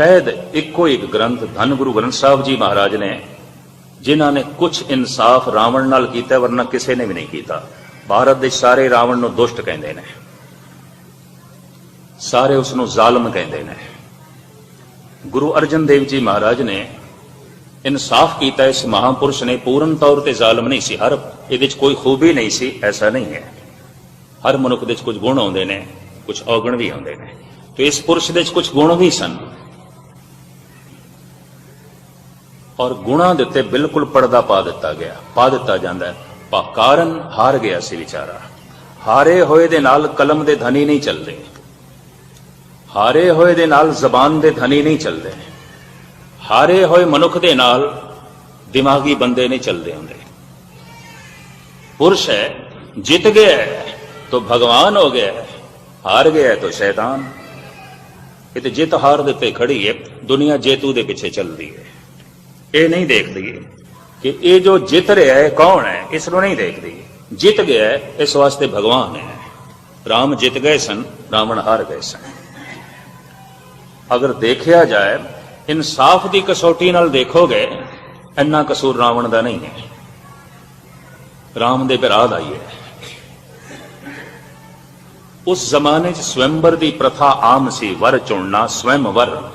ਸ਼ਾਇਦ ਇੱਕੋ ਇੱਕ ਗ੍ਰੰਥ ਧੰਨ ਗੁਰੂ ਗ੍ਰੰਥ ਸਾਹਿਬ ਜੀ ਮਹਾਰਾਜ ਨੇ, ਜਿਨ੍ਹਾਂ ਨੇ ਕੁਝ ਇਨਸਾਫ ਰਾਵਣ ਨਾਲ ਕੀਤਾ, ਵਰਨਾ ਕਿਸੇ ਨੇ ਵੀ ਨਹੀਂ ਕੀਤਾ। ਭਾਰਤ ਦੇ ਸਾਰੇ ਰਾਵਣ ਨੂੰ ਦੁਸ਼ਟ ਕਹਿੰਦੇ ਨੇ। ਸਾਰੇ ਉਸ ਨੂੰ ਜ਼ਾਲਮ ਕਹਿੰਦੇ ਨੇ। ਗੁਰੂ ਅਰਜਨ ਦੇਵ ਜੀ ਮਹਾਰਾਜ ਨੇ ਇਨਸਾਫ ਕੀਤਾ, ਇਸ ਮਹਾਪੁਰਸ਼ ਨੇ ਪੂਰਨ ਤੌਰ ਤੇ ਜ਼ਾਲਮ ਨਹੀਂ ਸੀ। ਹਰ ਇਹਦੇ ਵਿੱਚ ਕੋਈ ਖੂਬੀ ਨਹੀਂ ਸੀ, ਐਸਾ ਨਹੀਂ ਹੈ। ਹਰ ਮਨੁੱਖ ਦੇ ਵਿੱਚ ਕੁਝ ਗੁਣ ਆਉਂਦੇ ਨੇ, ਕੁਝ ਔਗਣ ਵੀ ਆਉਂਦੇ ਨੇ। ਤੇ ਇਸ ਪੁਰਸ਼ ਦੇ ਵਿੱਚ ਕੁਝ ਗੁਣ ਵੀ ਸਨ। ਔਰ ਗੁਣਾ ਦੇ ਉੱਤੇ ਬਿਲਕੁਲ ਪਰਦਾ ਪਾ ਦਿੱਤਾ ਗਿਆ, ਪਾ ਦਿੱਤਾ ਜਾਂਦਾ ਪਾ ਕਾਰਨ ਹਾਰ ਗਿਆ ਸੀ ਵਿਚਾਰਾ। ਹਾਰੇ ਹੋਏ ਦੇ ਨਾਲ ਕਲਮ ਦੇ ਧਨੀ ਨਹੀਂ ਚੱਲਦੇ। ਹਾਰੇ ਹੋਏ ਦੇ ਨਾਲ ਜ਼ਬਾਨ ਦੇ ਧਨੀ ਨਹੀਂ ਚੱਲਦੇ। ਹਾਰੇ ਹੋਏ ਮਨੁੱਖ ਦੇ ਨਾਲ ਦਿਮਾਗੀ ਬੰਦੇ ਨਹੀਂ ਚੱਲਦੇ ਹੁੰਦੇ। ਪੁਰਸ਼ ਹੈ, ਜਿੱਤ ਗਿਆ ਹੈ, ਤਾਂ ਭਗਵਾਨ ਹੋ ਗਿਆ ਹਾਰ ਗਿਆ ਹੈ ਤਾਂ ਸ਼ੈਤਾਨ। ਇਹ ਤੇ ਜਿੱਤ ਹਾਰ ਦੇ ਤੇ ਖੜੀ ਹੈ, ਦੁਨੀਆ ਜੇਤੂ ਦੇ ਪਿੱਛੇ ਚੱਲਦੀ ਹੈ। ਇਹ ਨਹੀਂ ਦੇਖਦੀ ਕਿ ਇਹ ਜੋ ਜਿੱਤ ਰਿਹਾ ਹੈ, ਕੌਣ ਹੈ, ਇਸ ਨੂੰ ਨਹੀਂ ਦੇਖਦੀ। ਜਿੱਤ ਗਿਆ ਹੈ, ਇਸ ਵਾਸਤੇ ਭਗਵਾਨ ਹੈ। ਰਾਮ ਜਿੱਤ ਗਏ ਸਨ, ਰਾਵਣ ਹਾਰ ਗਏ ਸਨ। ਅਗਰ ਦੇਖਿਆ ਜਾਏ, ਇਨਸਾਫ ਦੀ ਕਸੌਟੀ ਨਾਲ ਦੇਖੋਗੇ, ਇੰਨਾ ਕਸੂਰ ਰਾਵਣ ਦਾ ਨਹੀਂ ਹੈ। ਰਾਮ ਦੇ ਭਰਾ ਦਾ ਹੀ ਹੈ। ਉਸ ਜ਼ਮਾਨੇ 'ਚ ਸਵੰਬਰ ਦੀ ਪ੍ਰਥਾ ਆਮ ਸੀ, ਵਰ ਚੁਣਨਾ, ਸਵੰਵਰ।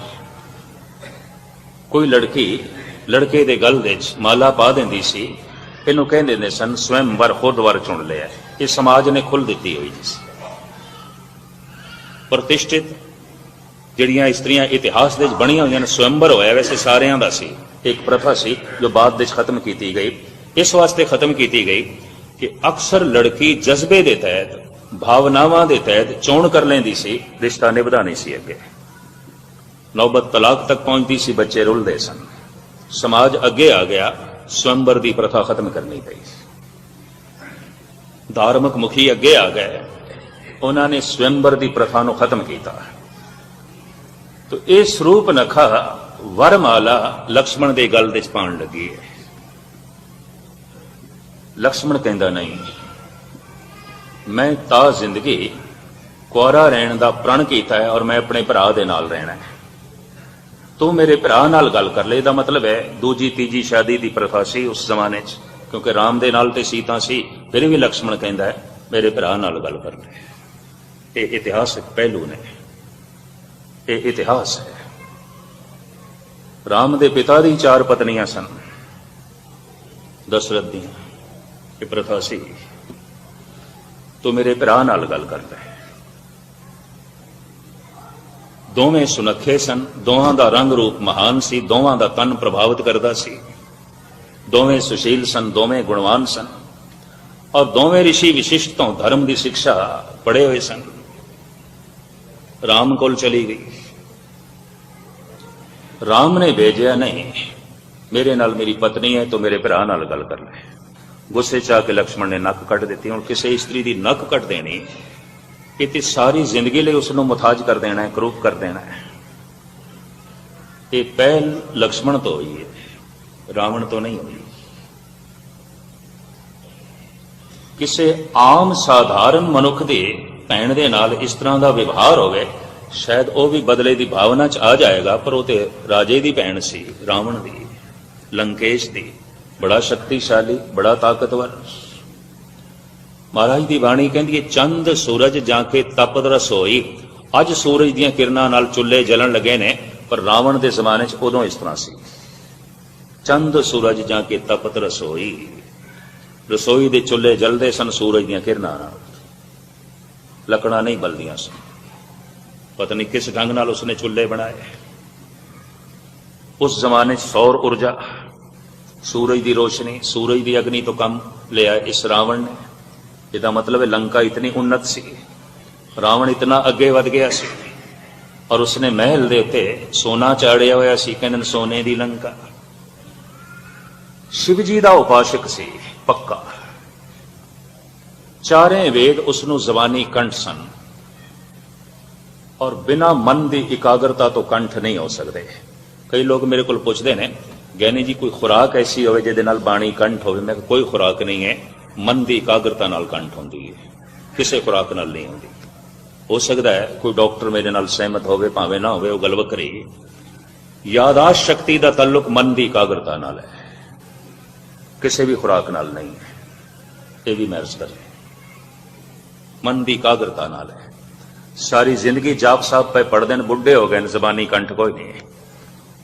ਕੋਈ ਲੜਕੀ ਲੜਕੇ ਦੇ ਗਲ ਦੇ 'ਚ ਮਾਲਾ ਪਾ ਦਿੰਦੀ ਸੀ। ਇਹਨੂੰ ਕਹਿੰਦੇ ਨੇ, ਸਨ ਸਵੰਵਰ ਖੁਦ ਵਰ ਚੁਣ ਲਿਆ। ਇਹ ਸਮਾਜ ਨੇ ਖੁੱਲ ਦਿੱਤੀ ਹੋਈ ਸੀ। ਪ੍ਰਤਿਸ਼ਠਿਤ ਜਿਹੜੀਆਂ ਇਸਤਰੀਆਂ ਇਤਿਹਾਸ ਦੇ ਵਿੱਚ ਬਣੀਆਂ ਹੋਈਆਂ ਨੇ, ਸਵੰਬਰ ਹੋਇਆ ਵੈਸੇ ਸਾਰਿਆਂ ਦਾ ਸੀ। ਇੱਕ ਪ੍ਰਥਾ ਸੀ, ਜੋ ਬਾਅਦ ਵਿੱਚ ਖਤਮ ਕੀਤੀ ਗਈ। ਇਸ ਵਾਸਤੇ ਖਤਮ ਕੀਤੀ ਗਈ ਕਿ ਅਕਸਰ ਲੜਕੀ ਜਜ਼ਬੇ ਦੇ ਤਹਿਤ, ਭਾਵਨਾਵਾਂ ਦੇ ਤਹਿਤ ਚੋਣ ਕਰ ਲੈਂਦੀ ਸੀ। ਰਿਸ਼ਤਾ ਨਿਭਦਾ ਨਹੀਂ ਸੀ ਅੱਗੇ। ਨੌਬਤ ਤਲਾਕ ਤੱਕ ਪਹੁੰਚਦੀ ਸੀ, ਬੱਚੇ ਰੁਲਦੇ ਸਨ। ਸਮਾਜ ਅੱਗੇ ਆ ਗਿਆ, ਸਵੰਬਰ ਦੀ ਪ੍ਰਥਾ ਖਤਮ ਕਰਨੀ ਪਈ। ਧਾਰਮਿਕ ਮੁਖੀ ਅੱਗੇ ਆ ਗਏ। ਉਹਨਾਂ ਨੇ ਸਵੰਬਰ ਦੀ ਪ੍ਰਥਾ ਨੂੰ ਖਤਮ ਕੀਤਾ। ਤੋ ਇਹ ਸਰੂਪ ਨਖਾ ਵਰਮਾਲਾ ਲਕਸ਼ਮਣ ਦੇ ਗਲ ਦੇ ਚ ਪਾਉਣ ਲੱਗੀ ਹੈ ਲਕਸ਼ਮਣ ਕਹਿੰਦਾ, ਨਹੀਂ, ਮੈਂ ਤਾਂ ਜ਼ਿੰਦਗੀ ਕੁਆਰਾ ਰਹਿਣ ਦਾ ਪ੍ਰਣ ਕੀਤਾ ਹੈ ਔਰ ਮੈਂ ਆਪਣੇ ਭਰਾ ਦੇ ਨਾਲ ਰਹਿਣਾ ਹੈ। ਤੂੰ ਮੇਰੇ ਭਰਾ ਨਾਲ ਗੱਲ ਕਰ ਲੈ, ਇਹਦਾ ਮਤਲਬ ਹੈ ਦੂਜੀ, ਤੀਜੀ ਸ਼ਾਦੀ ਦੀ ਪ੍ਰਥਾ ਸੀ ਉਸ ਜ਼ਮਾਨੇ 'ਚ, ਕਿਉਂਕਿ ਰਾਮ ਦੇ ਨਾਲ ਤੇ ਸੀਤਾ ਸੀ, ਫਿਰ ਵੀ ਲਕਸ਼ਮਣ ਕਹਿੰਦਾ ਹੈ, ਮੇਰੇ ਭਰਾ ਨਾਲ ਗੱਲ ਕਰ ਲੈ। ਇਹ ਇਤਿਹਾਸਕ ਪਹਿਲੂ ਨੇ। ਇਹ ਇਤਿਹਾਸ ਹੈ। ਰਾਮ ਦੇ ਪਿਤਾ ਦੀ ਚਾਰ ਪਤਨੀਆਂ ਸਨ। ਦਸ਼ਰਥ ਦੀਆਂ, ਇਹ ਪ੍ਰਥਾ ਸੀ। ਤੂੰ ਮੇਰੇ ਭਰਾ ਨਾਲ ਗੱਲ ਕਰਦਾ ਲੈ। ਦੋਵੇਂ ਸੁਨੱਖੇ ਸਨ ਦੋਹਾਂ ਦਾ ਰੰਗ ਰੂਪ ਮਹਾਨ ਸੀ ਦੋਹਾਂ ਦਾ ਤਨ ਪ੍ਰਭਾਵਿਤ ਕਰਦਾ ਸੀ। ਦੋਵੇਂ ਸੁਸ਼ੀਲ ਸਨ, ਦੋਵੇਂ ਗੁਣਵਾਨ ਸਨ। ਔਰ ਦੋਵੇਂ ઋષਿ ਵਿਸ਼ਿਸ਼ਟ ਤੋਂ ਧਰਮ ਦੀ ਸਿੱਖਿਆ ਪੜ੍ਹੇ ਹੋਏ ਸਨ। ਰਾਮ ਕੋਲ ਚਲੀ ਗਈ। ਰਾਮ ਨੇ ਭੇਜਿਆ, ਨਹੀਂ, ਮੇਰੇ ਨਾਲ ਮੇਰੀ ਪਤਨੀ ਹੈ, ਤੂੰ ਮੇਰੇ ਭਰਾ ਨਾਲ ਗੱਲ ਕਰ ਲੈ। ਗੁੱਸੇ ਚ ਆ ਕੇ ਲਕਸ਼ਮਣ ਨੇ ਨੱਕ ਕੱਟ ਦਿੱਤੀ। ਹੁਣ ਕਿਸੇ ਇਸਤਰੀ ਦੀ ਨੱਕ ਕੱਟ ਦੇਣੀ ਇਹ ਤੇ ਸਾਰੀ ਜ਼ਿੰਦਗੀ ਲਈ ਉਸ ਨੂੰ ਮੁਤਾਜ ਕਰ ਦੇਣਾ ਹੈ ਕਰੂਪ ਕਰ ਦੇਣਾ ਹੈ। ਇਹ ਪਹਿਲ ਲਕਸ਼ਮਣ ਤੋਂ ਹੋਈ ਹੈ, ਰਾਵਣ ਤੋਂ ਨਹੀਂ ਹੋਈ। ਕਿਸੇ ਆਮ ਸਾਧਾਰਨ ਮਨੁੱਖ ਦੇ ਭੈਣ ਦੇ ਨਾਲ ਇਸ ਤਰ੍ਹਾਂ ਦਾ ਵਿਵਹਾਰ ਹੋਵੇ, ਸ਼ਾਇਦ ਉਹ ਵੀ ਬਦਲੇ ਦੀ ਭਾਵਨਾ ਚ ਆ ਜਾਏਗਾ, ਪਰ ਉਹ ਤੇ ਰਾਜੇ ਦੀ ਭੈਣ ਸੀ, ਰਾਵਣ ਦੀ, ਲੰਕੇਸ਼ ਦੀ। ਬੜਾ ਸ਼ਕਤੀਸ਼ਾਲੀ, ਬੜਾ ਤਾਕਤਵਰ। ਮਹਾਰਾਜ ਦੀ ਬਾਣੀ ਕਹਿੰਦੀ ਹੈ, ਚੰਦ ਸੂਰਜ ਜਾਂ ਕੇ ਤਪਤ ਰਸੋਈ। ਅੱਜ ਸੂਰਜ ਦੀਆਂ ਕਿਰਨਾਂ ਨਾਲ ਚੁੱਲ੍ਹੇ ਜਲਣ ਲੱਗੇ ਨੇ, ਪਰ ਰਾਵਣ ਦੇ ਜ਼ਮਾਨੇ 'ਚ ਉਦੋਂ ਇਸ ਤਰ੍ਹਾਂ ਸੀ। ਚੰਦ ਸੂਰਜ ਜਾਂ ਕੇ ਤਪਤ ਰਸੋਈ। ਰਸੋਈ ਦੇ ਚੁੱਲ੍ਹੇ ਜਲਦੇ ਸਨ ਸੂਰਜ ਦੀਆਂ ਕਿਰਨਾਂ ਨਾਲ। ਲੱਕੜਾਂ ਨਹੀਂ ਬਲਦੀਆਂ ਸਨ। ਪਤਾ ਨਹੀਂ ਕਿਸ ਢੰਗ ਨਾਲ ਉਸਨੇ ਚੁੱਲ੍ਹੇ ਬਣਾਏ। ਉਸ ਜ਼ਮਾਨੇ 'ਚ ਸੌਰ ਊਰਜਾ। ਸੂਰਜ ਦੀ ਰੋਸ਼ਨੀ, ਸੂਰਜ ਦੀ ਅਗਨੀ ਤੋਂ ਕੰਮ ਲਿਆ ਇਸ ਰਾਵਣ ਨੇ। ਇਹਦਾ ਮਤਲਬ ਹੈ ਲੰਕਾ ਇਤਨੀ ਉન્નਤ ਸੀ, ਰਾਵਣ ਇਤਨਾ ਅੱਗੇ ਵਧ ਗਿਆ ਸੀ, ਔਰ ਉਸਨੇ ਮਹਿਲ ਦੇ ਉੱਤੇ ਸੋਨਾ ਚਾੜਿਆ ਹੋਇਆ ਸੀ, ਕਹਿੰਦੇ ਨੇ ਸੋਨੇ ਦੀ ਲੰਕਾ। ਸ਼ਿਵ ਜੀ ਦਾ ਉਪਾਸ਼ਕ ਸੀ, ਪੱਕਾ। ਚਾਰੇ ਵੇਦ ਉਸ ਨੂੰ ਜ਼ਬਾਨੀ ਕੰਠ ਸਨ, ਔਰ ਬਿਨਾ ਮਨ ਦੀ ਇਕਾਗਰਤਾ ਤੋਂ ਕੰਠ ਨਹੀਂ ਹੋ ਸਕਦੇ। ਕਈ ਲੋਕ ਮੇਰੇ ਕੋਲ ਪੁੱਛਦੇ ਨੇ ਗਿਆਨੀ ਜੀ ਕੋਈ ਖੁਰਾਕ ਐਸੀ ਹੋਵੇ ਜਿਹਦੇ ਨਾਲ ਬਾਣੀ ਕੰਠ ਹੋਵੇ? ਮੈਂ ਕਿਹਾ, ਕੋਈ ਖੁਰਾਕ ਨਹੀਂ ਹੈ। ਮਨ ਦੀ ਇਕਾਗਰਤਾ ਨਾਲ ਕੰਠ ਹੁੰਦੀ ਹੈ। ਕਿਸੇ ਖੁਰਾਕ ਨਾਲ ਨਹੀਂ ਹੁੰਦੀ। ਹੋ ਸਕਦਾ ਹੈ ਕੋਈ ਡਾਕਟਰ ਮੇਰੇ ਨਾਲ ਸਹਿਮਤ ਹੋਵੇ, ਭਾਵੇਂ ਨਾ ਹੋਵੇ, ਉਹ ਗੱਲ ਵੱਖਰੀ ਯਾਦਾਸ਼ਤ ਸ਼ਕਤੀ ਦਾ ਤਾਲੁਕ ਮਨ ਦੀ ਇਕਾਗਰਤਾ ਨਾਲ ਹੈ। ਕਿਸੇ ਵੀ ਖੁਰਾਕ ਨਾਲ ਨਹੀਂ ਹੈ। ਇਹ ਵੀ ਮਹਿਰਸ ਕਰੇ ਮਨ ਦੀ ਇਕਾਗਰਤਾ ਨਾਲ ਹੈ। ਸਾਰੀ ਜ਼ਿੰਦਗੀ ਜਾਪ ਸਾਹਿਬ ਪਏ ਪੜਦੇ ਨੇ, ਬੁੱਢੇ ਹੋ ਗਏ ਨੇ, ਜ਼ਬਾਨੀ ਕੰਠ ਕੋਈ ਨਹੀਂ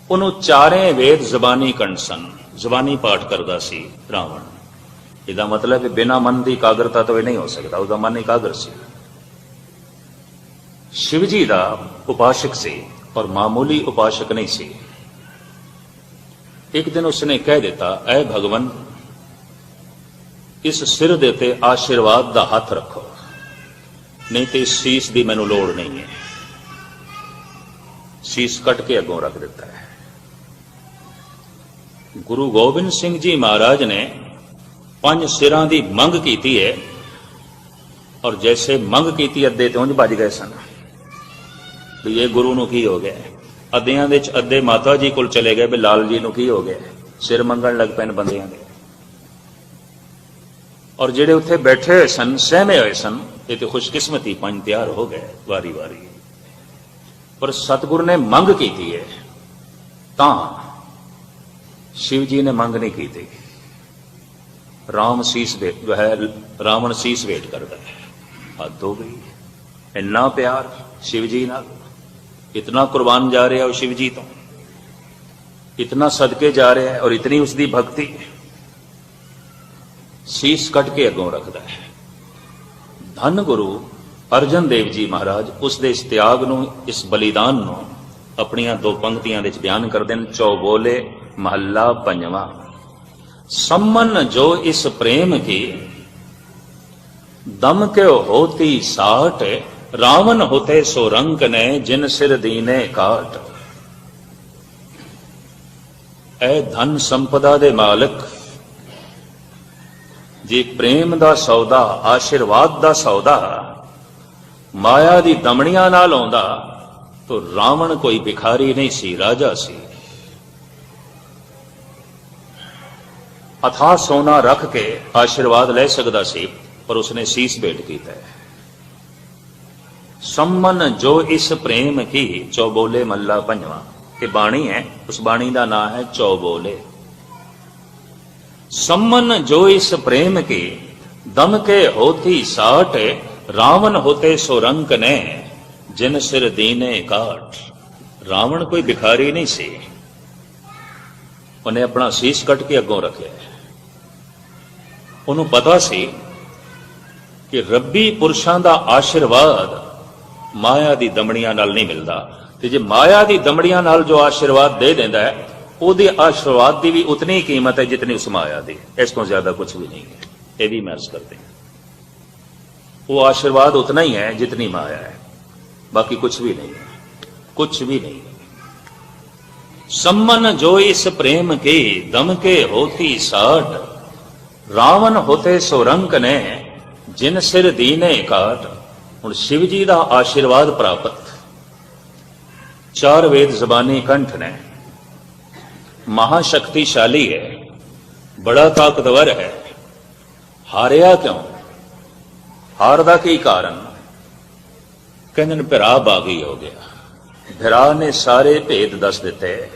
ਉਹਨੂੰ ਚਾਰੇ ਵੇਦ ਜ਼ਬਾਨੀ ਕੰਠ ਸਨ। ਜ਼ਬਾਨੀ ਪਾਠ ਕਰਦਾ ਸੀ ਰਾਵਣ। ਇਹਦਾ ਮਤਲਬ ਹੈ ਬਿਨਾ ਮਨ ਦੀ ਇਕਾਗਰਤਾ ਤੋਂ ਇਹ ਨਹੀਂ ਹੋ ਸਕਦਾ, ਉਹਦਾ ਮਨ ਇਕਾਗਰ ਸੀ। ਸ਼ਿਵ ਜੀ ਦਾ ਉਪਾਸ਼ਕ ਸੀ ਔਰ ਮਾਮੂਲੀ ਉਪਾਸ਼ਕ ਨਹੀਂ ਸੀ। ਇੱਕ ਦਿਨ ਉਸਨੇ ਕਹਿ ਦਿੱਤਾ, ਐ ਭਗਵਨ, ਇਸ ਸਿਰ ਦੇ ਤੇ ਆਸ਼ੀਰਵਾਦ ਦਾ ਹੱਥ ਰੱਖੋ, ਨਹੀਂ ਤੇ ਇਸ ਸੀਸ ਦੀ ਮੈਨੂੰ ਲੋੜ ਨਹੀਂ ਹੈ। ਸੀਸ ਕੱਟ ਕੇ ਅੱਗੋਂ ਰੱਖ ਦਿੱਤਾ ਹੈ। ਗੁਰੂ ਗੋਬਿੰਦ ਸਿੰਘ ਜੀ ਮਹਾਰਾਜ ਨੇ ਪੰਜ ਸਿਰਾਂ ਦੀ ਮੰਗ ਕੀਤੀ ਹੈ ਔਰ ਜੈਸੇ ਮੰਗ ਕੀਤੀ ਅੱਧੇ ਤੇ ਉਂਝ ਭੱਜ ਗਏ ਸਨ। ਵੀ ਇਹ ਗੁਰੂ ਨੂੰ ਕੀ ਹੋ ਗਿਆ? ਅੱਧਿਆਂ ਦੇ ਚ ਅੱਧੇ ਮਾਤਾ ਜੀ ਕੋਲ ਚਲੇ ਗਏ ਵੀ ਲਾਲ ਜੀ ਨੂੰ ਕੀ ਹੋ ਗਿਆ? ਸਿਰ ਮੰਗਣ ਲੱਗ ਪੈਣ ਬੰਦਿਆਂ ਦੇ। ਔਰ ਜਿਹੜੇ ਉੱਥੇ ਬੈਠੇ ਹੋਏ ਸਨ, ਸਹਿਮੇ ਹੋਏ ਸਨ, ਇਹ ਤੇ ਖੁਸ਼ਕਿਸਮਤੀ ਪੰਜ ਤਿਆਰ ਹੋ ਗਏ ਵਾਰੀ ਵਾਰੀ। ਪਰ ਸਤਿਗੁਰ ਨੇ ਮੰਗ ਕੀਤੀ ਹੈ ਤਾਂ ਸ਼ਿਵ ਜੀ ਨੇ ਮੰਗ ਨਹੀਂ ਕੀਤੀ। ਰਾਮ ਸੀਸ ਵੇ ਜੋ ਹੈ, ਰਾਵਣ ਸੀਸ ਵੇਟ ਕਰਦਾ ਹੈ। ਹੱਦ ਹੋ। ਗਈ ਇੰਨਾ ਪਿਆਰ ਸ਼ਿਵ ਜੀ ਨਾਲ। ਇਤਨਾ ਕੁਰਬਾਨ ਜਾ ਰਿਹਾ ਉਹ ਸ਼ਿਵ ਜੀ ਤੋਂ। ਇਤਨਾ ਸਦਕੇ ਜਾ ਰਿਹਾ ਹੈ ਔਰ ਇਤਨੀ ਉਸ ਦੀ ਭਗਤੀ ਸੀਸ ਕੱਟ ਕੇ ਅੱਗੋਂ ਰੱਖਦਾ ਹੈ। ਧੰਨ ਗੁਰੂ ਅਰਜਨ ਦੇਵ ਜੀ ਮਹਾਰਾਜ, ਉਸ ਦੇ ਇਸ ਤਿਆਗ ਨੂੰ, ਇਸ ਬਲੀਦਾਨ ਨੂੰ ਆਪਣੀਆਂ ਦੋ ਪੰਕਤੀਆਂ ਦੇ ਵਿੱਚ ਬਿਆਨ ਕਰਦੇ ਨੇ ਚੌਬੋਲੇ ਮਹੱਲਾ ਪੰਜਵਾਂ। ਸੰਮਨ ਜੋ ਇਸ ਪ੍ਰੇਮ ਕੀ, ਦਮ ਕੇ ਹੋਤੀ ਸਾਟ ਰਾਵਨ ਹੋਤੇ ਸੋ ਰੰਕ ਨੇ, ਜਿਨ ਸਿਰ ਦੀਨੇ ਕਾਟ। ਐ ਧਨ ਸੰਪਦਾ ਦੇ ਮਾਲਕ, ਜੇ ਪ੍ਰੇਮ ਦਾ ਸੌਦਾ, ਆਸ਼ੀਰਵਾਦ ਦਾ ਸੌਦਾ, ਮਾਇਆ ਦੀ ਦਮਣੀਆਂ ਨਾਲ ਆਉਂਦਾ, ਤਾਂ ਰਾਵਣ ਕੋਈ ਭਿਖਾਰੀ ਨਹੀਂ ਸੀ, ਰਾਜਾ ਸੀ। ਅਥਾ ਸੋਨਾ ਰੱਖ ਕੇ ਆਸ਼ੀਰਵਾਦ ਲੈ ਸਕਦਾ ਸੀ, ਪਰ ਉਸਨੇ ਸੀਸ ਭੇਟ ਕੀਤਾ ਹੈ। ਸੰਮਨ ਜੋ ਇਸ ਪ੍ਰੇਮ ਕੀ, ਚੌਬੋਲੇ ਮੱਲਾ ਪੰਜਵਾ ਇਹ ਬਾਣੀ ਹੈ, ਉਸ ਬਾਣੀ ਦਾ ਨਾਮ ਹੈ ਚੌਬੋਲੇ। ਸੰਮਨ ਜੋ ਇਸ ਪ੍ਰੇਮ ਕੀ, ਦਮ ਕੇ ਹੋਤੀ ਸਾਟ, ਰਾਵਣ ਹੋਤੇ ਸੋਰੰਕ ਨੇ, ਜਿਨ ਸਿਰ ਦੀਨੇ ਕਾਟ ਰਾਵਣ ਕੋਈ ਬਿਖਾਰੀ ਨਹੀਂ ਸੀ। ਉਹਨੇ ਆਪਣਾ ਸੀਸ ਕੱਟ ਕੇ ਅੱਗੋਂ ਰੱਖਿਆ ਉਹਨੂੰ ਪਤਾ ਸੀ ਕਿ ਰੱਬੀ ਪੁਰਸ਼ਾਂ ਦਾ ਆਸ਼ੀਰਵਾਦ ਮਾਇਆ ਦੀ ਦਮੜੀਆਂ ਨਾਲ ਨਹੀਂ ਮਿਲਦਾ ਤੇ ਜੇ ਮਾਇਆ ਦੀ ਦਮੜੀਆਂ ਨਾਲ ਜੋ ਆਸ਼ੀਰਵਾਦ ਦੇ ਦਿੰਦਾ ਹੈ ਉਹਦੇ ਆਸ਼ੀਰਵਾਦ ਦੀ ਵੀ ਉਤਨੀ ਹੀ ਕੀਮਤ ਹੈ ਜਿਤਨੀ ਉਸ ਮਾਇਆ ਦੀ ਇਸ ਤੋਂ ਜ਼ਿਆਦਾ ਕੁਝ ਵੀ ਨਹੀਂ ਹੈ ਇਹ ਵੀ ਮਹਿਸ ਕਰਦੇ ਹਾਂ ਉਹ ਆਸ਼ੀਰਵਾਦ ਉਤਨਾ ਹੀ ਹੈ ਜਿਤਨੀ ਮਾਇਆ ਹੈ ਬਾਕੀ ਕੁਝ ਵੀ ਨਹੀਂ ਹੈ ਕੁਝ ਵੀ ਨਹੀਂ सम्मन जो इस प्रेम के दम के होती साठ ਰਾਵਣ ਹੋਤੇ ਸੋ ਰੰਕ ਨੇ ਜਿਨ ਸਿਰ ਦੀਨੇ ਕਾਟ ਹੁਣ ਸ਼ਿਵ ਜੀ ਦਾ ਆਸ਼ੀਰਵਾਦ ਪ੍ਰਾਪਤ। ਚਾਰ ਵੇਦ ਜ਼ਬਾਨੀ ਕੰਠ ਨੇ। ਮਹਾ ਸ਼ਕਤੀਸ਼ਾਲੀ ਹੈ, ਬੜਾ ਤਾਕਤਵਰ ਹੈ। ਹਾਰਿਆ ਕਿਉਂ? ਹਾਰ ਦਾ ਕੀ ਕਾਰਨ? ਕਹਿੰਦੇ ਨੇ, ਭਰਾ ਬਾਗੀ ਹੋ ਗਿਆ। ਭਰਾ ਨੇ ਸਾਰੇ ਭੇਦ ਦੱਸ ਦਿੱਤੇ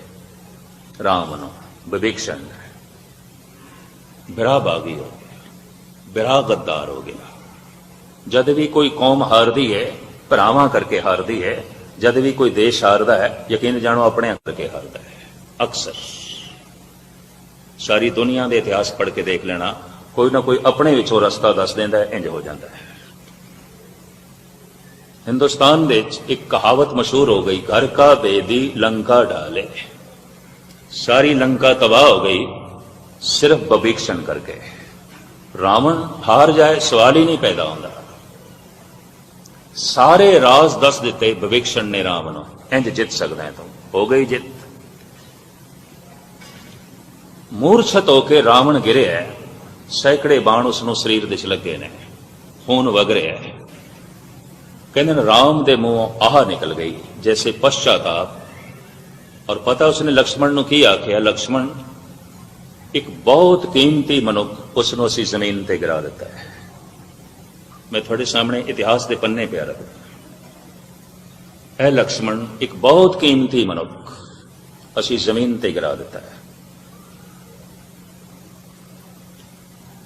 ਰਾਮ ਨੂੰ ਵਿਭੀਸ਼ਣ ਬਿਰਾ ਬਾਗੀ ਹੋ ਗਿਆ ਬਿਰਾ ਗੱਦਾਰ ਹੋ ਗਿਆ। ਜਦ ਵੀ ਕੋਈ ਕੌਮ ਹਾਰਦੀ ਹੈ, ਭਰਾਵਾਂ ਕਰਕੇ ਹਾਰਦੀ ਹੈ, ਜਦ ਵੀ ਕੋਈ ਦੇਸ਼ ਹਾਰਦਾ ਹੈ, ਯਕੀਨ ਜਾਣੋ ਆਪਣੇ ਕਰਕੇ ਹਾਰਦਾ ਹੈ। ਅਕਸਰ ਸਾਰੀ ਦੁਨੀਆ ਦੇ ਇਤਿਹਾਸ ਪੜ੍ਹ ਕੇ ਦੇਖ ਲੈਣਾ, ਕੋਈ ਨਾ ਕੋਈ ਆਪਣੇ ਵਿੱਚੋਂ ਰਸਤਾ ਦੱਸ ਦਿੰਦਾ ਹੈ, ਇੰਜ ਹੋ ਜਾਂਦਾ ਹੈ। ਹਿੰਦੁਸਤਾਨ ਵਿੱਚ ਇੱਕ ਕਹਾਵਤ ਮਸ਼ਹੂਰ ਹੋ ਗਈ, ਘਰ ਕਾ ਬੇਦੀ ਲੰਕਾ ਡਾਲੇ। ਸਾਰੀ ਲੰਕਾ ਤਬਾਹ ਹੋ ਗਈ ਸਿਰਫ ਬਭੀਕਸ਼ਣ ਕਰਕੇ। ਰਾਵਣ ਹਾਰ ਜਾਏ, ਸਵਾਲ ਹੀ ਨਹੀਂ ਪੈਦਾ ਹੁੰਦਾ। ਸਾਰੇ ਰਾਜ਼ ਦੱਸ ਦਿੱਤੇ ਬਭੀਕਸ਼ਣ ਨੇ ਰਾਮ ਨੂੰ, ਇੰਜ ਜਿੱਤ ਸਕਦਾ ਹੈ ਤੂੰ। ਹੋ ਗਈ ਜਿੱਤ। ਮੂਰਛਤ ਹੋ ਕੇ ਰਾਵਣ ਗਿਰਿਆ ਹੈ। ਸੈਂਕੜੇ ਬਾਣ ਉਸ ਨੂੰ ਸਰੀਰ ਦੇ ਚ ਲੱਗੇ ਨੇ। ਖੂਨ ਵਗ ਰਿਹਾ ਹੈ। ਕਹਿੰਦੇ ਨੇ, ਰਾਮ ਦੇ ਮੂੰਹੋਂ ਆਹ ਨਿਕਲ ਗਈ, ਜੈਸੇ ਪਛਤਾਤਾਪ ਔਰ ਪਤਾ ਉਸਨੇ ਲਕਸ਼ਮਣ ਨੂੰ ਕੀ ਆਖਿਆ? ਲਕਸ਼ਮਣ ਇੱਕ ਬਹੁਤ ਕੀਮਤੀ ਮਨੁੱਖ ਉਸ ਨੂੰ ਅਸੀਂ ਜ਼ਮੀਨ ਤੇ ਗਿਰਾ ਦਿੱਤਾ ਹੈ। ਮੈਂ ਤੁਹਾਡੇ ਸਾਹਮਣੇ ਇਤਿਹਾਸ ਦੇ ਪੰਨੇ ਪਿਆ ਰੱਖਦਾ ਇਹ ਲਕਸ਼ਮਣ ਇੱਕ ਬਹੁਤ ਕੀਮਤੀ ਮਨੁੱਖ ਅਸੀਂ ਜ਼ਮੀਨ ਤੇ ਗਿਰਾ ਦਿੱਤਾ ਹੈ।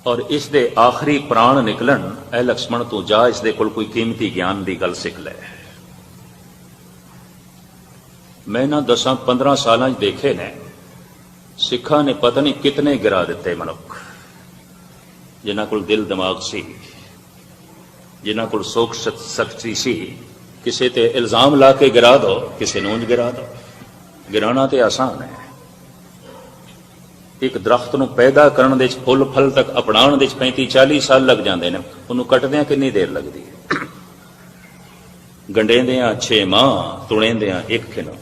ਔਰ ਇਸ ਦੇ ਆਖਰੀ ਪ੍ਰਾਣ ਨਿਕਲਣ ਇਹ ਲਕਸ਼ਮਣ ਤੋਂ ਜਾ ਇਸ ਦੇ ਕੋਲ ਕੋਈ ਕੀਮਤੀ ਗਿਆਨ ਦੀ ਗੱਲ ਸਿੱਖ ਲੈ। ਮੈਂ ਨਾ ਦਸਾਂ 15 ਸਾਲਾਂ 'ਚ ਦੇਖੇ ਨੇ ਸਿੱਖਾਂ ਨੇ ਪਤਾ ਨਹੀਂ ਕਿਤਨੇ ਗਿਰਾ ਦਿੱਤੇ ਮਨੁੱਖ। ਜਿਨ੍ਹਾਂ ਕੋਲ ਦਿਲ ਦਿਮਾਗ ਸੀ, ਜਿਨ੍ਹਾਂ ਕੋਲ ਸੋਖ ਸਖਤੀ ਸੀ, ਕਿਸੇ ਤੇ ਇਲਜ਼ਾਮ ਲਾ ਕੇ ਗਿਰਾ ਦੋ, ਕਿਸੇ ਨੂੰ ਗਿਰਾ ਦੋ। ਗਿਰਾਣਾ ਤੇ ਆਸਾਨ ਹੈ। ਇੱਕ ਦਰਖਤ ਨੂੰ ਪੈਦਾ ਕਰਨ ਦੇ ਵਿੱਚ ਫੁੱਲ ਫਲ ਤੱਕ ਅਪਣਾਉਣ ਦੇ ਵਿੱਚ 35 40 ਸਾਲ ਲੱਗ ਜਾਂਦੇ ਨੇ। ਉਹਨੂੰ ਕੱਟਦਿਆਂ ਕਿੰਨੀ ਦੇਰ ਲੱਗਦੀ ਹੈ? ਗੰਡੇਂਦਿਆਂ 6 ਮਾਹ, ਤੁਣੇਂਦਿਆਂ ਇੱਕ ਖਿਨੋ।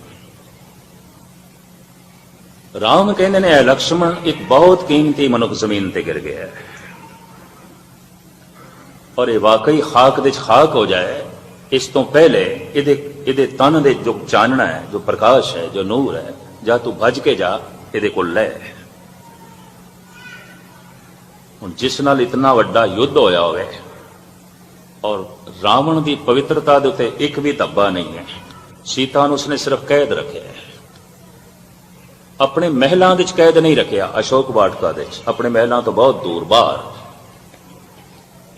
ਰਾਮ ਕਹਿੰਦੇ ਨੇ ਇਹ ਲਕਸ਼ਮਣ, ਇੱਕ ਬਹੁਤ ਕੀਮਤੀ ਮਨੁੱਖ ਜ਼ਮੀਨ ਤੇ ਗਿਰ ਗਿਆ ਹੈ। ਔਰ ਇਹ ਵਾਕਈ ਖਾਕ ਦੇ ਖਾਕ ਹੋ ਜਾਏ, ਇਸ ਤੋਂ ਪਹਿਲੇ ਇਹਦੇ ਇਹਦੇ ਤਨ ਦੇ ਜੋ ਚਾਨਣਾ ਹੈ, ਜੋ ਪ੍ਰਕਾਸ਼ ਹੈ, ਜੋ ਨੂਰ ਹੈ, ਜਾਂ ਤੂੰ ਭੱਜ ਕੇ ਜਾ, ਇਹਦੇ ਕੋਲ ਲੈ। ਹੁਣ ਜਿਸ ਨਾਲ ਇਤਨਾ ਵੱਡਾ ਯੁੱਧ ਹੋਇਆ ਹੋਵੇ, ਔਰ ਰਾਵਣ ਦੀ ਪਵਿੱਤਰਤਾ ਦੇ ਉੱਤੇ ਇੱਕ ਵੀ ਧੱਬਾ ਨਹੀਂ ਹੈ, ਸੀਤਾ ਨੂੰ ਉਸਨੇ ਸਿਰਫ ਕੈਦ ਰੱਖਿਆ ਹੈ। ਆਪਣੇ ਮਹਿਲਾਂ ਦੇ ਵਿੱਚ ਕੈਦ ਨਹੀਂ ਰੱਖਿਆ ਅਸ਼ੋਕ ਵਾਟਕਾ ਦੇ ਵਿੱਚ ਆਪਣੇ ਮਹਿਲਾਂ ਤੋਂ ਬਹੁਤ ਦੂਰ ਬਾਹਰ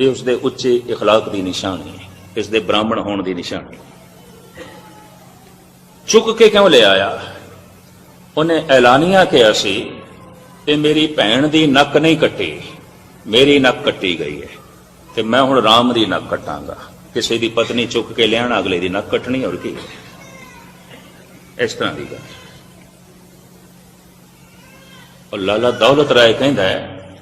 ਇਹ ਉਸਦੇ ਉੱਚੇ اخلاق ਦੀ ਨਿਸ਼ਾਨੀ ਹੈ ਇਸ ਦੇ ਬ੍ਰਾਹਮਣ ਹੋਣ ਦੀ ਨਿਸ਼ਾਨੀ ਚੁੱਕ ਕੇ ਕਿਉਂ ਲੈ ਆਇਆ ਉਹਨੇ ਐਲਾਨੀਆ ਕਿਹਾ ਸੀ ਕਿ ਮੇਰੀ ਭੈਣ ਦੀ ਨੱਕ ਨਹੀਂ ਕੱਟੀ ਮੇਰੀ ਨੱਕ ਕੱਟੀ ਗਈ ਹੈ ਤੇ ਮੈਂ ਹੁਣ ਰਾਮ ਦੀ ਨੱਕ ਕੱਟਾਂਗਾ ਕਿਸੇ ਦੀ ਪਤਨੀ ਚੁੱਕ ਕੇ ਲਿਆਣਾ ਅਗਲੇ ਦੀ ਨੱਕ ਕੱਟਣੀ ਹੋਰ ਕੀ ਇਸ ਤਰ੍ਹਾਂ ਦੀ ਗੱਲ ਔਰ ਲਾਲਾ ਦੌਲਤ ਰਾਏ ਕਹਿੰਦਾ ਹੈ,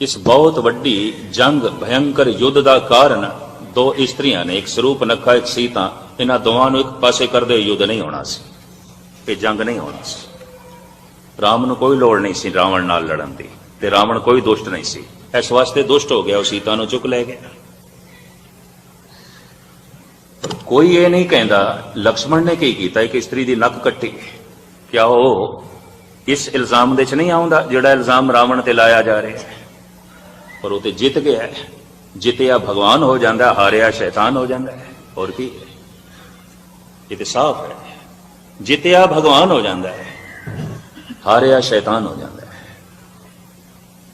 ਇਸ ਬਹੁਤ ਵੱਡੀ ਜੰਗ ਭਯੰਕਰ ਯੁੱਧ ਦਾ ਕਾਰਨ ਦੋ ਇਸਤਰੀਆਂ ਨੇ ਇੱਕ ਸਰੂਪ ਨਖਾ, ਇੱਕ ਸੀਤਾ, ਇਹਨਾਂ ਦੋਵਾਂ ਨੂੰ ਇੱਕ ਪਾਸੇ ਕਰਦੇ ਯੁੱਧ ਨਹੀਂ ਹੋਣਾ ਸੀ ਇਹ ਜੰਗ ਨਹੀਂ ਹੋਣਾ ਸੀ। ਰਾਮ ਨੂੰ ਕੋਈ ਲੋੜ ਨਹੀਂ ਸੀ ਰਾਵਣ ਨਾਲ ਲੜਨ ਦੀ ਤੇ ਰਾਵਣ ਕੋਈ ਦੁਸ਼ਟ ਨਹੀਂ ਸੀ। ਇਸ ਵਾਸਤੇ ਦੁਸ਼ਟ ਹੋ ਗਿਆ, ਉਹ ਸੀਤਾ ਨੂੰ ਚੁੱਕ ਲੈ ਗਿਆ। ਕੋਈ ਇਹ ਨਹੀਂ ਕਹਿੰਦਾ, ਲਕਸ਼ਮਣ ਨੇ ਕੀ ਕੀਤਾ? ਇੱਕ ਇਸਤਰੀ ਦੀ ਨੱਕ ਕੱਟੀ। ਕਿਆ ਉਹ ਇਸ ਇਲਜ਼ਾਮ ਦੇ ਚ ਨਹੀਂ ਆਉਂਦਾ ਜਿਹੜਾ ਇਲਜ਼ਾਮ ਰਾਵਣ ਤੇ ਲਾਇਆ ਜਾ ਰਿਹਾ ਹੈ। ਪਰ ਉਹ ਤੇ ਜਿੱਤ ਗਿਆ ਹੈ। ਜਿੱਤਿਆ ਭਗਵਾਨ ਹੋ ਜਾਂਦਾ, ਹਾਰਿਆ ਸ਼ੈਤਾਨ ਹੋ ਜਾਂਦਾ ਹੈ। ਹੋਰ ਕੀ ਹੈ? ਇਹ ਤੇ ਸਾਫ਼ ਹੈ। ਜਿੱਤਿਆ ਭਗਵਾਨ ਹੋ ਜਾਂਦਾ ਹੈ। ਹਾਰਿਆ ਸ਼ੈਤਾਨ ਹੋ ਜਾਂਦਾ ਹੈ।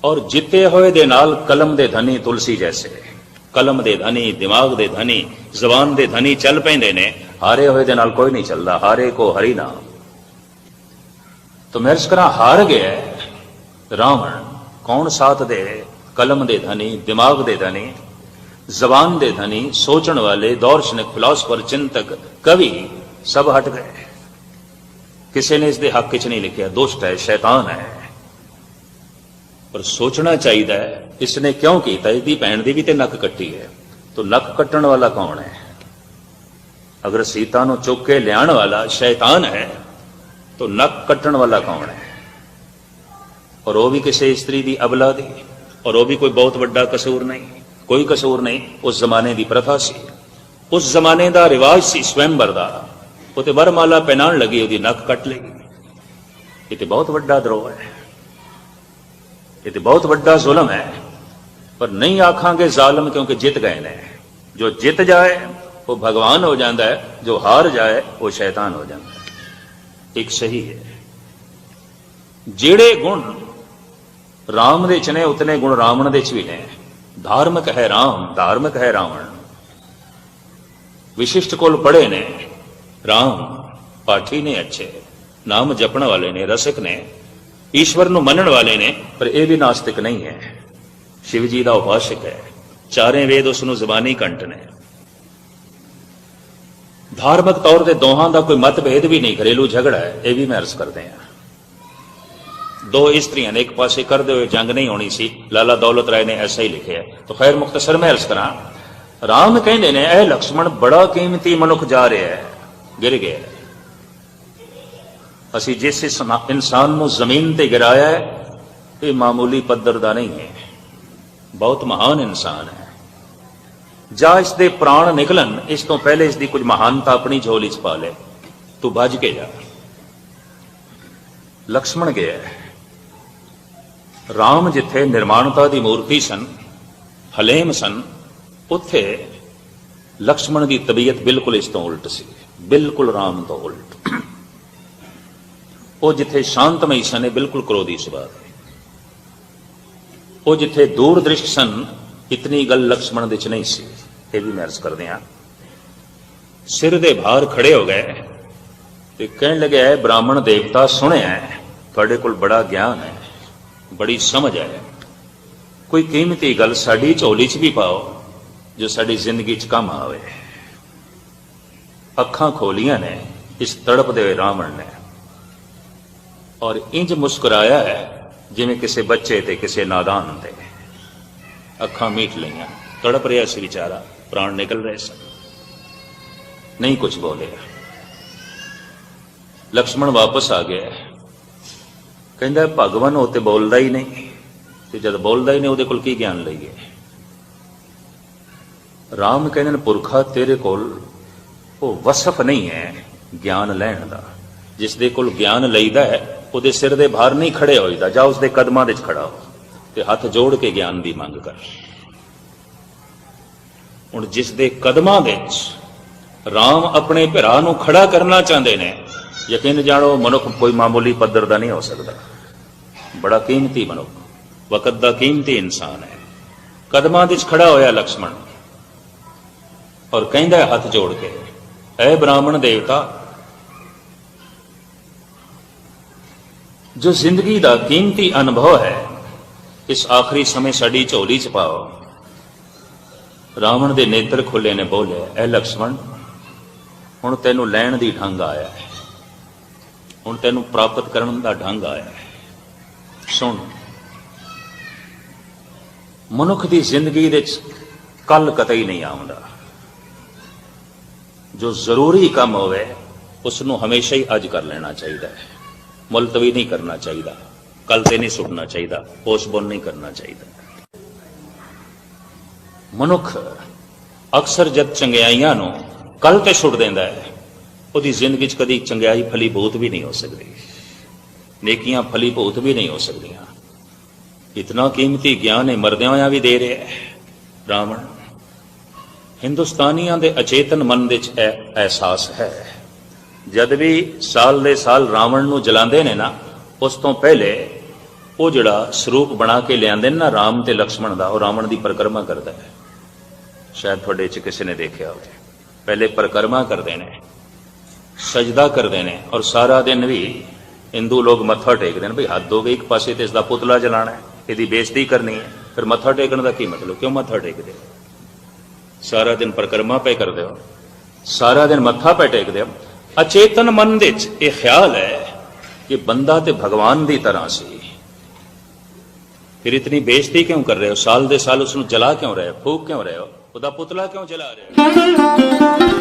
ਔਰ ਜਿੱਤੇ ਹੋਏ ਦੇ ਨਾਲ ਕਲਮ ਦੇ ਧਨੀ ਤੁਲਸੀ ਜੈਸੇ ਕਲਮ ਦੇ ਧਨੀ, ਦਿਮਾਗ ਦੇ ਧਨੀ, ਜ਼ਬਾਨ ਦੇ ਧਨੀ ਚੱਲ ਪੈਂਦੇ ਨੇ। ਹਾਰੇ ਹੋਏ ਦੇ ਨਾਲ ਕੋਈ ਨਹੀਂ ਚੱਲਦਾ। ਹਾਰੇ ਕੋ ਹਰੀ ਨਾਮ। तो मैं अर्ज करा हार गया है रावण कौन साथ दे कलम दे धनी दिमाग दे धनी जबान दे धनी सोचण वाले दौर्शनिक फिलोसफर चिंतक कवि सब हट गए ਕਿਸੇ ਨੇ ਇਸ ਦੇ ਹੱਕ ਵਿੱਚ ਨਹੀਂ ਲਿਖਿਆ ਦੁਸ਼ਟ ਹੈ ਸ਼ੈਤਾਨ ਹੈ ਪਰ ਸੋਚਣਾ ਚਾਹੀਦਾ ਹੈ ਇਸ ਨੇ ਕਿਉਂ ਕੀਤਾ ਇਹਦੀ ਭੈਣ ਦੀ ਵੀ ਤੇ ਨੱਕ ਕੱਟੀ ਹੈ ਤਾਂ ਨੱਕ ਕੱਟਣ ਵਾਲਾ ਕੌਣ ਹੈ ਅਗਰ ਸੀਤਾ ਨੂੰ ਚੁੱਕ ਕੇ ਲਿਆਉਣ ਵਾਲਾ ਸ਼ੈਤਾਨ ਹੈ तो नक कटण वाला कौन है और वो भी किसी स्त्री ਦੀ ਅਬਲਾ ਦੀ ਔਰ ਉਹ ਵੀ ਕੋਈ ਬਹੁਤ ਵੱਡਾ ਕਸੂਰ ਨਹੀਂ ਕੋਈ ਕਸੂਰ ਨਹੀਂ ਉਸ ਜ਼ਮਾਨੇ ਦੀ ਪ੍ਰਥਾ ਸੀ ਉਸ ਜ਼ਮਾਨੇ ਦਾ ਰਿਵਾਜ ਸੀ ਸਵੈੰਬਰ ਦਾ ਉਹ ਤੇ ਵਰਮਾਲਾ ਪਹਿਨਾਉਣ ਲੱਗੀ ਉਹਦੀ ਨੱਕ ਕੱਟ ਲਈ ਇਹ ਤੇ ਬਹੁਤ ਵੱਡਾ ਦਰੋਹ ਹੈ ਇਹ ਤੇ ਬਹੁਤ ਵੱਡਾ ਜ਼ੁਲਮ ਹੈ ਪਰ ਨਹੀਂ ਆਖਾਂਗੇ ਜ਼ਾਲਮ ਕਿਉਂਕਿ ਜਿੱਤ ਗਏ ਨੇ ਜੋ ਜਿੱਤ ਜਾਏ ਉਹ ਭਗਵਾਨ ਹੋ ਜਾਂਦਾ ਹੈ ਜੋ ਹਾਰ ਜਾਏ ਉਹ ਸ਼ੈਤਾਨ ਹੋ ਜਾਂਦਾ ਹੈ ਇੱਕ ਸਹੀ ਹੈ। ਜਿਹੜੇ ਗੁਣ ਰਾਮ ਦੇ ਚ ਨੇ, ਉਤਨੇ ਗੁਣ ਰਾਵਣ ਦੇ ਚ ਵੀ ਨੇ। ਧਾਰਮਿਕ ਹੈ ਰਾਮ, ਧਾਰਮਿਕ ਹੈ ਰਾਵਣ। ਵਿਸ਼ਿਸ਼ਟ ਕੋਲ ਪੜੇ ਨੇ ਰਾਮ, ਪਾਠੀ ਨੇ ਅੱਛੇ। ਨਾਮ ਜਪਣ ਵਾਲੇ ਨੇ, ਰਸਿਕ ਨੇ। ਈਸ਼ਵਰ ਨੂੰ ਮੰਨਣ ਵਾਲੇ ਨੇ, ਪਰ ਇਹ ਵੀ ਨਾਸਤਿਕ ਨਹੀਂ ਹੈ। ਸ਼ਿਵ ਜੀ ਦਾ ਉਪਾਸ਼ਕ ਹੈ। ਚਾਰੇ ਵੇਦ ਉਸ ਨੂੰ ਜ਼ਬਾਨੀ ਕੰਟ ਨੇ। ਧਾਰਮਿਕ ਤੌਰ ਤੇ ਦੋਹਾਂ ਦਾ ਕੋਈ ਮਤਭੇਦ ਵੀ ਨਹੀਂ, ਘਰੇਲੂ ਝਗੜਾ ਹੈ, ਇਹ ਵੀ ਮੈਂ ਅਰਜ਼ ਕਰਦੇ ਹਾਂ। ਦੋ ਇਸਤਰੀਆਂ ਨੇ ਇੱਕ ਪਾਸੇ ਕਰਦੇ ਹੋਏ ਜੰਗ ਨਹੀਂ ਹੋਣੀ ਸੀ, ਲਾਲਾ ਦੌਲਤ ਰਾਏ ਨੇ ਐਸਾ ਹੀ ਲਿਖਿਆ ਤਾਂ ਖੈਰ ਮੁਖਤਸਰ ਮੈਂ ਅਰਜ਼ ਕਰਾਂ, ਰਾਮ ਕਹਿੰਦੇ ਨੇ, ਇਹ ਲਕਸ਼ਮਣ ਬੜਾ ਕੀਮਤੀ ਮਨੁੱਖ ਜਾ ਰਿਹਾ ਹੈ। ਗਿਰ ਗਿਆ ਅਸੀਂ ਜਿਸ ਇਨਸਾਨ ਨੂੰ ਜ਼ਮੀਨ ਤੇ ਗਿਰਾਇਆ ਹੈ, ਇਹ ਮਾਮੂਲੀ ਪੱਧਰ ਦਾ ਨਹੀਂ ਹੈ। ਬਹੁਤ ਮਹਾਨ ਇਨਸਾਨ ਹੈ। ਜਾਂ ਇਸ ਦੇ ਪ੍ਰਾਣ ਨਿਕਲਣ, ਇਸ ਤੋਂ ਪਹਿਲੇ ਇਸ ਦੀ ਕੁਝ ਮਹਾਨਤਾ ਆਪਣੀ ਝੋਲੀ ਚ ਪਾ ਲੈ। ਤੂੰ ਭੱਜ ਕੇ ਜਾ। ਲਕਸ਼ਮਣ ਗਿਆ ਰਾਮ ਜਿੱਥੇ ਨਿਰਮਾਣਤਾ ਦੀ ਮੂਰਤੀ ਸਨ, ਹਲੇਮ ਸਨ, ਉੱਥੇ ਲਕਸ਼ਮਣ ਦੀ ਤਬੀਅਤ ਬਿਲਕੁਲ ਇਸ ਤੋਂ ਉਲਟ ਸੀ। ਬਿਲਕੁਲ ਰਾਮ ਤੋਂ ਉਲਟ। ਉਹ ਜਿੱਥੇ ਸ਼ਾਂਤਮਈ ਸਨ, ਇਹ ਬਿਲਕੁਲ ਕ੍ਰੋਧੀ ਸੁਭਾਅ ਉਹ ਜਿੱਥੇ ਦੂਰ ਦੂਰਦ੍ਰਿਸ਼ਟ ਸਨ ਇਤਨੀ ਗੱਲ ਲਕਸ਼ਮਣ ਦੇ ਚ ਨਹੀਂ ਸੀ ਇਹ ਵੀ ਮੈਂ ਕਰਦੇ ਹਾਂ ਸਿਰ ਦੇ ਭਾਰ ਖੜੇ ਹੋ ਗਏ ਤੇ ਕਹਿਣ ਲੱਗਿਆ "ਐ ਬ੍ਰਾਹਮਣ ਦੇਵਤਾ ਸੁਣਿਆ ਹੈ, ਤੁਹਾਡੇ ਕੋਲ ਬੜਾ ਗਿਆਨ ਹੈ ਬੜੀ ਸਮਝ ਹੈ ਕੋਈ ਕੀਮਤੀ ਗੱਲ ਸਾਡੀ ਝੋਲੀ 'ਚ ਵੀ ਪਾਓ ਜੋ ਸਾਡੀ ਜ਼ਿੰਦਗੀ 'ਚ ਕੰਮ ਆਵੇ ਅੱਖਾਂ ਖੋਲੀਆਂ ਨੇ ਇਸ ਤੜਪਦੇ ਹੋਏ ਰਾਵਣ ਨੇ ਔਰ ਇੰਜ ਮੁਸਕਰਾਇਆ ਹੈ ਜਿਵੇਂ ਕਿਸੇ ਬੱਚੇ ਤੇ ਕਿਸੇ ਨਾਦਾਨ ਤੇ ਅੱਖਾਂ ਮੀਟ ਲਈਆਂ। ਤੜਪ ਰਿਹਾ ਸੀ ਵਿਚਾਰਾ। ਪ੍ਰਾਣ ਨਿਕਲ ਰਹੇ ਸਨ। ਨਹੀਂ ਕੁਝ ਬੋਲਿਆ। ਲਕਸ਼ਮਣ ਵਾਪਸ ਆ ਗਿਆ। ਕਹਿੰਦਾ, ਭਗਵਾਨ ਉਹ ਤੇ ਬੋਲਦਾ ਹੀ ਨਹੀਂ। ਤੇ ਜਦ ਬੋਲਦਾ ਹੀ ਨਹੀਂ, ਉਹਦੇ ਕੋਲ ਕੀ ਗਿਆਨ ਲਈਏ? ਰਾਮ ਕਹਿੰਦੇ ਨੇ, ਪੁਰਖਾ ਤੇਰੇ ਕੋਲ ਉਹ ਵਸਫ ਨਹੀਂ ਹੈ ਗਿਆਨ ਲੈਣ ਦਾ। ਜਿਸ ਦੇ ਕੋਲ ਗਿਆਨ ਲਈਦਾ ਹੈ, ਉਹਦੇ ਸਿਰ ਦੇ ਭਾਰ ਨਹੀਂ ਖੜੇ ਹੋਈਦਾ। ਜਾਂ ਉਸਦੇ ਕਦਮਾਂ ਦੇ ਵਿੱਚ ਖੜਾ ਹੋ। ਤੇ ਹੱਥ ਜੋੜ ਕੇ ਗਿਆਨ ਦੀ ਮੰਗ ਕਰ। ਹੁਣ ਜਿਸ ਦੇ ਕਦਮਾਂ ਵਿੱਚ 'ਚ ਰਾਮ ਆਪਣੇ ਭਰਾ ਨੂੰ ਖੜਾ ਕਰਨਾ ਚਾਹੁੰਦੇ ਨੇ, ਯਕੀਨ ਜਾਣੋ ਮਨੁੱਖ ਕੋਈ ਮਾਮੂਲੀ ਪੱਧਰ ਦਾ ਨਹੀਂ ਹੋ ਸਕਦਾ। ਬੜਾ ਕੀਮਤੀ ਮਨੁੱਖ, ਵਕਤ ਦਾ ਕੀਮਤੀ ਇਨਸਾਨ ਹੈ। ਕਦਮਾਂ ਵਿੱਚ ਖੜਾ ਹੋਇਆ ਲਕਸ਼ਮਣ ਔਰ ਕਹਿੰਦਾ ਹੱਥ ਜੋੜ ਕੇ, ਐ ਬ੍ਰਾਹਮਣ ਦੇਵਤਾ, ਜੋ ਜ਼ਿੰਦਗੀ ਦਾ ਕੀਮਤੀ ਅਨੁਭਵ ਹੈ ਇਸ ਆਖਰੀ ਸਮੇਂ ਸਾਡੀ ਝੋਲੀ 'ਚ ਪਾਓ। ਰਾਵਣ ਦੇ ਨੇਤਰ ਖੁੱਲੇ ਨੇ ਬੋਲਿਆ ਐ ਲਕਸ਼ਮਣ, ਹੁਣ ਤੈਨੂੰ ਲੈਣ ਦੀ ਢੰਗ ਆਇਆ ਹੈ। ਹੁਣ ਤੈਨੂੰ ਪ੍ਰਾਪਤ ਕਰਨ ਦਾ ਢੰਗ ਆਇਆ ਹੈ। ਸੁਣ, ਮਨੁੱਖ ਦੀ ਜ਼ਿੰਦਗੀ ਦੇ ਵਿੱਚ ਕੱਲ ਕਤਈ ਨਹੀਂ ਆਉਂਦਾ। ਜੋ ਜ਼ਰੂਰੀ ਕੰਮ ਹੋਵੇ ਉਸ ਨੂੰ ਹਮੇਸ਼ਾ ਹੀ ਅੱਜ ਕਰ ਲੈਣਾ ਚਾਹੀਦਾ ਹੈ। ਮੁਲਤਵੀ ਨਹੀਂ ਕਰਨਾ ਚਾਹੀਦਾ। ਕੱਲ ਤੇ ਨਹੀਂ ਸੁੱਟਣਾ ਚਾਹੀਦਾ ਪੋਸਟਪੋਨ ਨਹੀਂ ਕਰਨਾ ਚਾਹੀਦਾ। ਮਨੁੱਖ ਅਕਸਰ ਜਦ ਚੰਗਿਆਈਆਂ ਨੂੰ ਕੱਲ ਤੇ ਛੁੱਟ ਦਿੰਦਾ ਹੈ, ਉਹਦੀ ਜ਼ਿੰਦਗੀ 'ਚ ਕਦੀ ਚੰਗਿਆਈ ਫਲੀਭੂਤ ਵੀ ਨਹੀਂ ਹੋ ਸਕਦੀ। ਨੇਕੀਆਂ ਫਲੀਭੂਤ ਵੀ ਨਹੀਂ ਹੋ ਸਕਦੀਆਂ। ਇਤਨਾ ਕੀਮਤੀ ਗਿਆਨ ਇਹ ਮਰਦਿਆਂ ਹੋਇਆਂ ਵੀ ਦੇ ਰਿਹਾ ਹੈ। ਰਾਵਣ, ਹਿੰਦੁਸਤਾਨੀਆਂ ਦੇ ਅਚੇਤਨ ਮਨ ਵਿੱਚ ਇਹ ਅਹਿਸਾਸ ਹੈ। ਜਦ ਵੀ ਸਾਲ ਦੇ ਸਾਲ ਰਾਵਣ ਨੂੰ ਜਲਾਉਂਦੇ ਨੇ ਨਾ, ਉਸ ਤੋਂ ਪਹਿਲੇ ਉਹ ਜਿਹੜਾ ਸਰੂਪ ਬਣਾ ਕੇ ਲਿਆਂਦੇ ਨੇ ਨਾ ਰਾਮ ਤੇ ਲਕਸ਼ਮਣ ਦਾ, ਉਹ ਰਾਵਣ ਦੀ ਪਰਿਕਰਮਾ ਕਰਦਾ ਹੈ। ਸ਼ਾਇਦ ਤੁਹਾਡੇ ਚ ਕਿਸੇ ਨੇ ਦੇਖਿਆ ਹੋਵੇ। ਪਹਿਲੇ ਪਰਿਕਰਮਾ ਕਰਦੇ ਨੇ, ਸਜਦਾ ਕਰਦੇ ਨੇ ਔਰ ਸਾਰਾ ਦਿਨ ਵੀ ਹਿੰਦੂ ਲੋਕ ਮੱਥਾ ਟੇਕਦੇ ਨੇ ਭਈ ਹੱਦ ਹੋ ਗਈ, ਇੱਕ ਪਾਸੇ ਤੇ ਇਸ ਦਾ ਪੁਤਲਾ ਜਲਾਣਾ ਹੈ, ਇਹਦੀ ਬੇਇੱਜ਼ਤੀ ਕਰਨੀ ਹੈ, ਫਿਰ ਮੱਥਾ ਟੇਕਣ ਦਾ ਕੀ ਮਤਲਬ? ਕਿਉਂ ਮੱਥਾ ਟੇਕਦੇ ਸਾਰਾ ਦਿਨ ਪਰਿਕਰਮਾ ਪੈ ਕਰਦੇ ਹੋ, ਸਾਰਾ ਦਿਨ ਮੱਥਾ ਪੈ ਟੇਕਦੇ ਹੋ। ਅਚੇਤਨ ਮਨ ਦੇ ਵਿੱਚ ਇਹ ਖਿਆਲ ਹੈ ਕਿ ਬੰਦਾ ਤੇ ਭਗਵਾਨ ਦੀ ਤਰ੍ਹਾਂ ਸੀ। ਫਿਰ ਇਤਨੀ ਬੇਇੱਜ਼ਤੀ ਕਿਉਂ ਕਰ ਰਹੇ ਹੋ ਸਾਲ ਦੇ ਸਾਲ ਉਸ ਨੂੰ ਜਲਾ ਕਿਉਂ ਰਹੇ ਹੋ ਫੂਕ ਕਿਉਂ ਰਹੇ ਹੋ ਉਹਦਾ ਪੁਤਲਾ ਕਿਉਂ ਜਲਾ ਰਹੇ ਹੋ